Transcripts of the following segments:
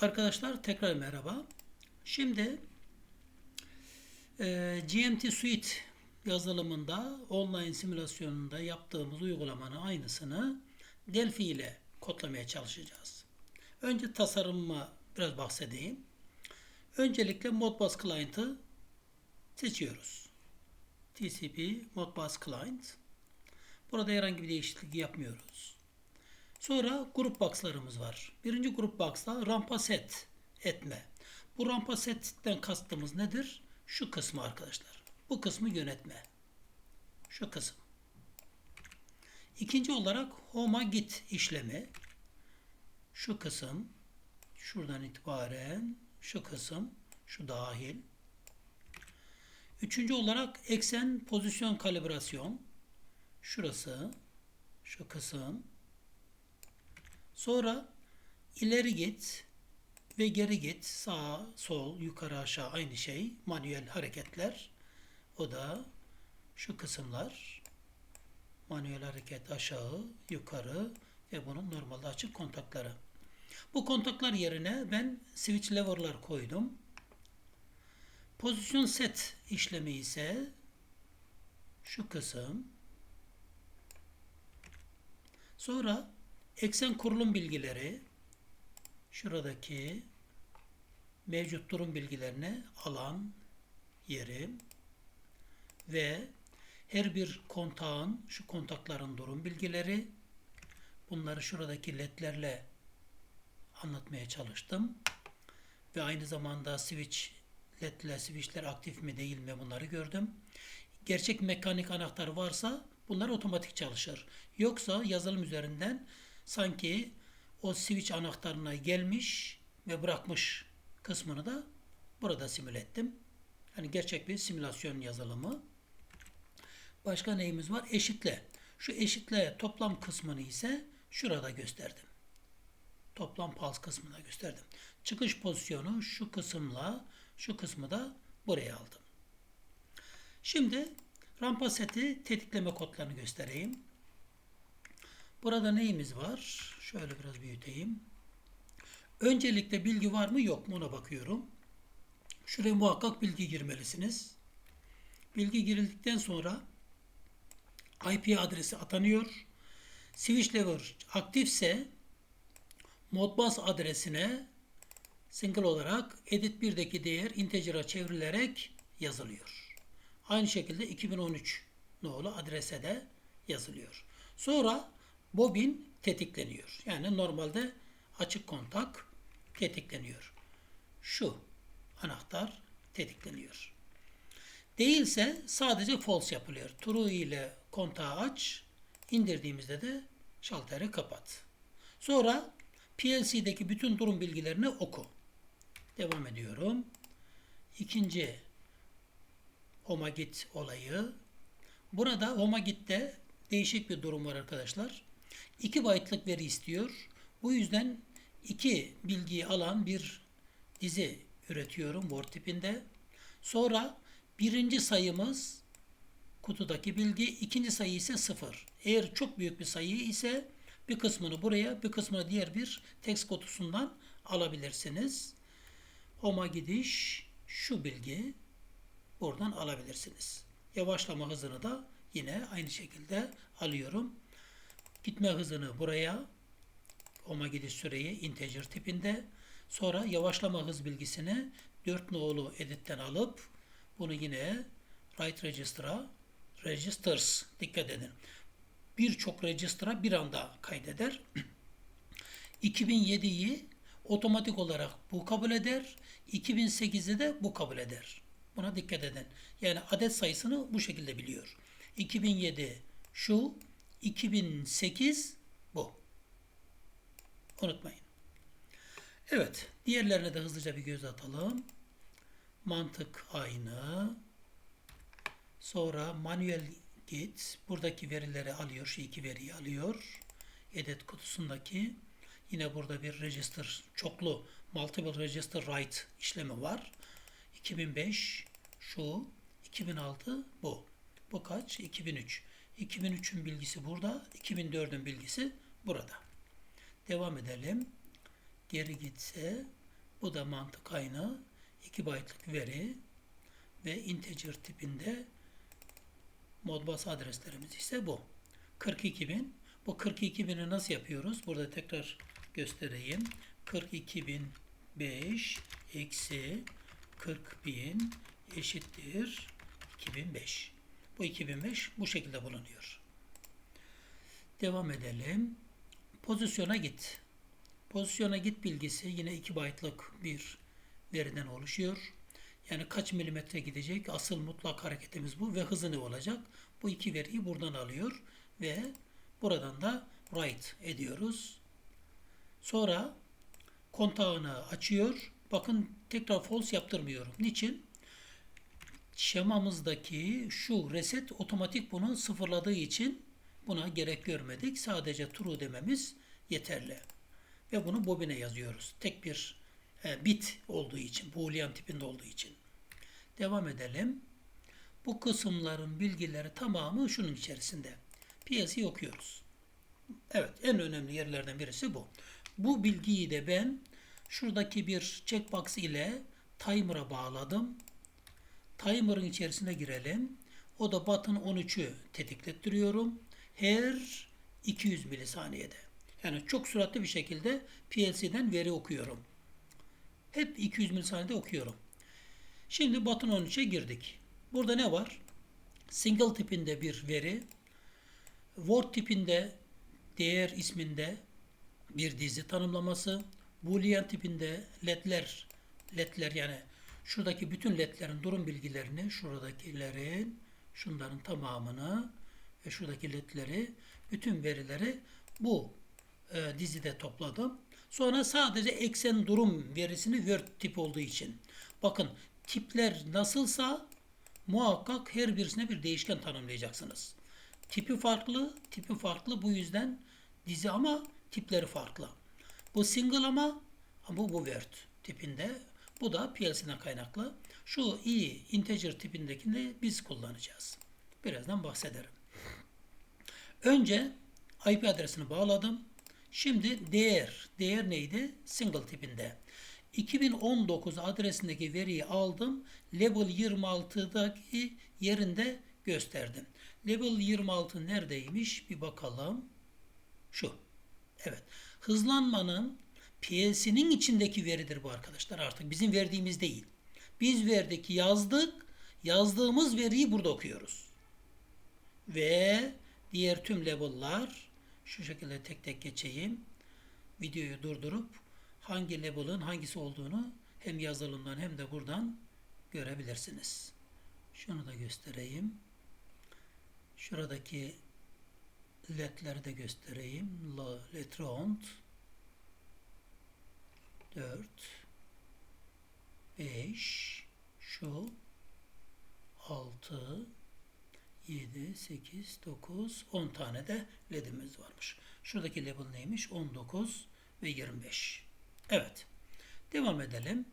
Arkadaşlar tekrar merhaba. Şimdi e, GMT Suite yazılımında online simülasyonunda yaptığımız uygulamanın aynısını Delphi ile kodlamaya çalışacağız. Önce tasarımıma biraz bahsedeyim. Öncelikle Modbus Client'ı seçiyoruz. TCP Modbus Client. Burada herhangi bir değişiklik yapmıyoruz. Sonra grup box'larımız var. Birinci grup box'ta rampa set etme. Bu rampa setten kastımız nedir? Şu kısmı arkadaşlar. Bu kısmı yönetme. Şu kısım. İkinci olarak home'a git işlemi. Şu kısım. Şuradan itibaren şu kısım. Şu dahil. Üçüncü olarak eksen pozisyon kalibrasyon. Şurası. Şu kısım. Sonra ileri git ve geri git. Sağ, sol, yukarı, aşağı aynı şey. Manuel hareketler. O da şu kısımlar. Manuel hareket aşağı, yukarı ve bunun normalde açık kontakları. Bu kontaklar yerine ben switch lever'lar koydum. Pozisyon set işlemi ise şu kısım. Sonra eksen kurulum bilgileri şuradaki mevcut durum bilgilerini alan yeri ve her bir kontağın şu kontakların durum bilgileri bunları şuradaki ledlerle anlatmaya çalıştım. Ve aynı zamanda switch ledle switchler aktif mi değil mi bunları gördüm. Gerçek mekanik anahtar varsa bunlar otomatik çalışır. Yoksa yazılım üzerinden sanki o switch anahtarına gelmiş ve bırakmış kısmını da burada simüle ettim. Yani gerçek bir simülasyon yazılımı. Başka neyimiz var? Eşitle. Şu eşitle toplam kısmını ise şurada gösterdim. Toplam pulse kısmına gösterdim. Çıkış pozisyonu şu kısımla şu kısmı da buraya aldım. Şimdi rampa seti tetikleme kodlarını göstereyim. Burada neyimiz var? Şöyle biraz büyüteyim. Öncelikle bilgi var mı yok mu ona bakıyorum. Şuraya muhakkak bilgi girmelisiniz. Bilgi girildikten sonra IP adresi atanıyor. Switch lever aktifse Modbus adresine single olarak edit 1'deki değer integer'a çevrilerek yazılıyor. Aynı şekilde 2013 nolu adrese de yazılıyor. Sonra bobin tetikleniyor. Yani normalde açık kontak tetikleniyor. Şu anahtar tetikleniyor. Değilse sadece false yapılıyor. True ile kontağı aç, indirdiğimizde de şalteri kapat. Sonra PLC'deki bütün durum bilgilerini oku. Devam ediyorum. İkinci Homagit olayı. Burada Homagit'te değişik bir durum var arkadaşlar. 2 byte'lık veri istiyor. Bu yüzden iki bilgiyi alan bir dizi üretiyorum Word tipinde. Sonra birinci sayımız kutudaki bilgi, ikinci sayı ise sıfır. Eğer çok büyük bir sayı ise bir kısmını buraya, bir kısmını diğer bir text kutusundan alabilirsiniz. Homa gidiş şu bilgi buradan alabilirsiniz. Yavaşlama hızını da yine aynı şekilde alıyorum. Gitme hızını buraya, homa gidiş süreyi integer tipinde, sonra yavaşlama hız bilgisini 4 nolu editten alıp bunu yine write register'a registers dikkat edin. Birçok register'a bir anda kaydeder. 2007'yi otomatik olarak bu kabul eder. 2008'i de bu kabul eder. Buna dikkat edin. Yani adet sayısını bu şekilde biliyor. 2007 şu, 2008 bu. Unutmayın. Evet, diğerlerine de hızlıca bir göz atalım. Mantık aynı. Sonra manuel git. Buradaki verileri alıyor. Şu iki veriyi alıyor. Edit kutusundaki. Yine burada bir register, çoklu multiple register write işlemi var. 2005 şu, 2006 bu. Bu kaç? 2003. 2003'ün bilgisi burada, 2004'ün bilgisi burada. Devam edelim. Geri gitse Bu da mantık aynı. 2 byte'lık veri ve integer tipinde Modbus adreslerimiz ise bu. 42.000. Bu 42.000'i nasıl yapıyoruz? Burada tekrar göstereyim. 42.005 eksi 40.000 eşittir 2005. Bu 2005 bu şekilde bulunuyor. Devam edelim. Pozisyona git. Pozisyona git bilgisi yine 2 byte'lık bir veriden oluşuyor. Yani kaç milimetre gidecek? Asıl mutlak hareketimiz bu ve hızı ne olacak? Bu iki veriyi buradan alıyor ve buradan da write ediyoruz. Sonra kontağını açıyor. Bakın tekrar false yaptırmıyorum. Niçin? Şemamızdaki şu reset otomatik bunu sıfırladığı için buna gerek görmedik. Sadece true dememiz yeterli. Ve bunu bobine yazıyoruz. Tek bir e, bit olduğu için, boolean tipinde olduğu için. Devam edelim. Bu kısımların bilgileri tamamı şunun içerisinde. PLC okuyoruz. Evet, en önemli yerlerden birisi bu. Bu bilgiyi de ben şuradaki bir checkbox ile timer'a bağladım. Timer'ın içerisine girelim. O da button 13'ü tetiklettiriyorum. Her 200 milisaniyede. Yani çok süratli bir şekilde PLC'den veri okuyorum. Hep 200 milisaniyede okuyorum. Şimdi button 13'e girdik. Burada ne var? Single tipinde bir veri. Word tipinde değer isminde bir dizi tanımlaması. Boolean tipinde ledler, ledler yani şuradaki bütün ledlerin durum bilgilerini, şuradakilerin, şunların tamamını ve şuradaki ledleri, bütün verileri bu e, dizide topladım. Sonra sadece eksen durum verisini Word tip olduğu için. Bakın tipler nasılsa muhakkak her birisine bir değişken tanımlayacaksınız. Tipi farklı, tipi farklı bu yüzden dizi ama tipleri farklı. Bu single ama bu bu Word tipinde. Bu da PLC'den kaynaklı. Şu i integer tipindekini biz kullanacağız. Birazdan bahsederim. Önce IP adresini bağladım. Şimdi değer. Değer neydi? Single tipinde. 2019 adresindeki veriyi aldım. Level 26'daki yerinde gösterdim. Level 26 neredeymiş? Bir bakalım. Şu. Evet. Hızlanmanın PLC'nin içindeki veridir bu arkadaşlar artık. Bizim verdiğimiz değil. Biz verdik, yazdık. Yazdığımız veriyi burada okuyoruz. Ve diğer tüm level'lar şu şekilde tek tek geçeyim. Videoyu durdurup hangi level'ın hangisi olduğunu hem yazılımdan hem de buradan görebilirsiniz. Şunu da göstereyim. Şuradaki ledleri de göstereyim. La letront 4 5 şu 6 7 8 9 10 tane de ledimiz varmış. Şuradaki level neymiş? 19 ve 25. Evet. Devam edelim.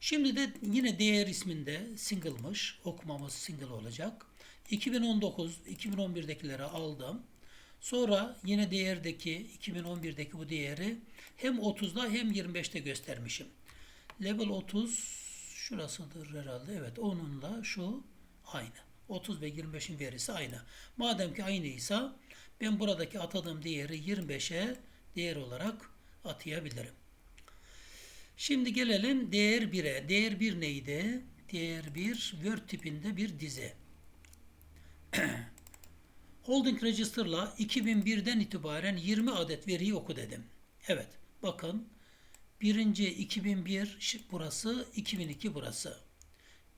Şimdi de yine değer isminde single'mış. Okumamız single olacak. 2019, 2011'dekileri aldım. Sonra yine değerdeki 2011'deki bu değeri hem 30'da hem 25'te göstermişim. Level 30 şurasıdır herhalde. Evet onunla şu aynı. 30 ve 25'in verisi aynı. Madem ki aynıysa ben buradaki atadığım değeri 25'e değer olarak atayabilirim. Şimdi gelelim değer 1'e. Değer 1 neydi? Değer 1 Word tipinde bir dizi. Holding Register'la 2001'den itibaren 20 adet veriyi oku dedim. Evet bakın birinci 2001 burası 2002 burası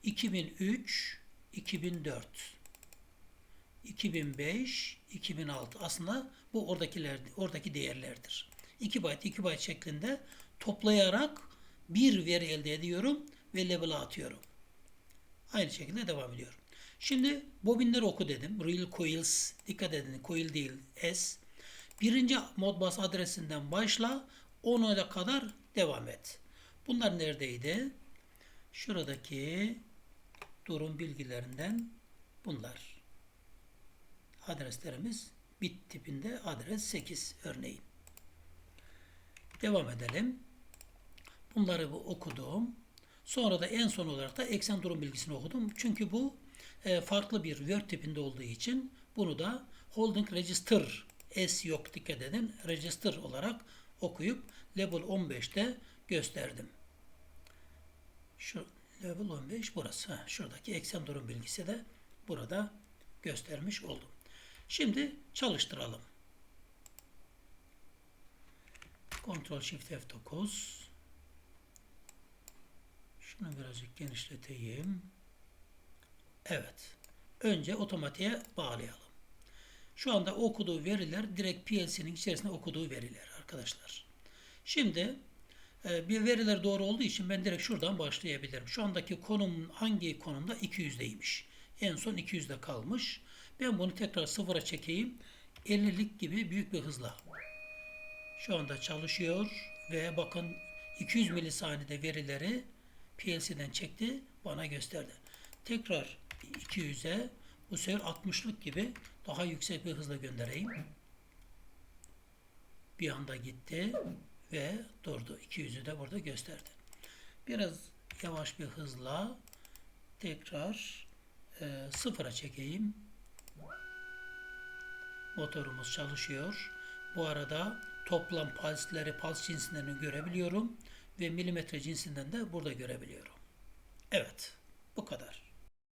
2003 2004 2005 2006 aslında bu oradakiler oradaki değerlerdir. 2 byte 2 byte şeklinde toplayarak bir veri elde ediyorum ve level'a atıyorum. Aynı şekilde devam ediyorum. Şimdi bobinleri oku dedim. Real coils dikkat edin coil değil S. Birinci Modbus adresinden başla 10'a kadar devam et. Bunlar neredeydi? Şuradaki durum bilgilerinden bunlar. Adreslerimiz bit tipinde adres 8 örneğin. Devam edelim. Bunları bu okudum. Sonra da en son olarak da eksen durum bilgisini okudum. Çünkü bu e, farklı bir Word tipinde olduğu için bunu da Holding Register S yok dikkat edin. Register olarak okuyup Level 15'te gösterdim. Şu Level 15 burası. Ha, şuradaki eksen durum bilgisi de burada göstermiş oldum. Şimdi çalıştıralım. Ctrl Shift F9 Şunu birazcık genişleteyim. Evet. Önce otomatiğe bağlayalım. Şu anda okuduğu veriler direkt PLC'nin içerisinde okuduğu veriler arkadaşlar. Şimdi e, bir veriler doğru olduğu için ben direkt şuradan başlayabilirim. Şu andaki konum hangi konumda? 200'deymiş. En son 200'de kalmış. Ben bunu tekrar sıfıra çekeyim. 50'lik gibi büyük bir hızla. Şu anda çalışıyor ve bakın 200 milisaniyede verileri PLC'den çekti, bana gösterdi. Tekrar 200'e bu sefer 60'lık gibi daha yüksek bir hızla göndereyim. Bir anda gitti ve durdu. 200'ü de burada gösterdi. Biraz yavaş bir hızla tekrar e, sıfıra çekeyim. Motorumuz çalışıyor. Bu arada toplam pulsleri, puls cinsinden görebiliyorum ve milimetre cinsinden de burada görebiliyorum. Evet, bu kadar.